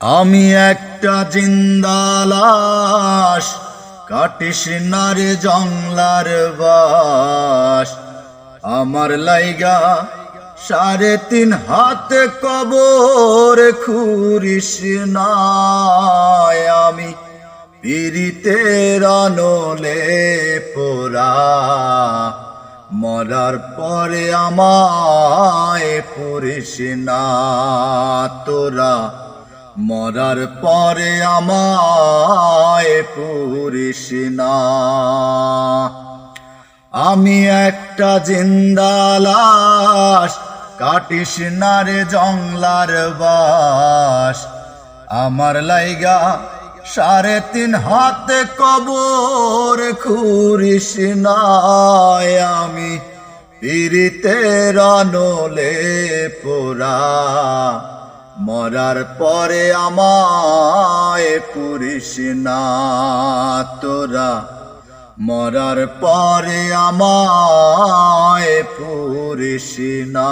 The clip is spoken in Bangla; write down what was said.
আমি একটা জিন্দালাস কাটিস না রে জংলার বাস। আমার লাইগা সাড়ে তিন হাতে কবর খুরিস আমি পিরিতের অনলে পোরা মরার পরে আমায় পুরিস না। তোরা মরার পরে আমায় পুরিস না। আমি একটা জিন্দালাস কাটিস না রে জংলার বাস। আমার লাইগা সাড়ে তিন হাতে কবর খুরিস না। আমি পিরিতের অনলে পোরা মরার পরে আমায় পুরিস না তোরা। মরার পরে আমায় পুরিস না।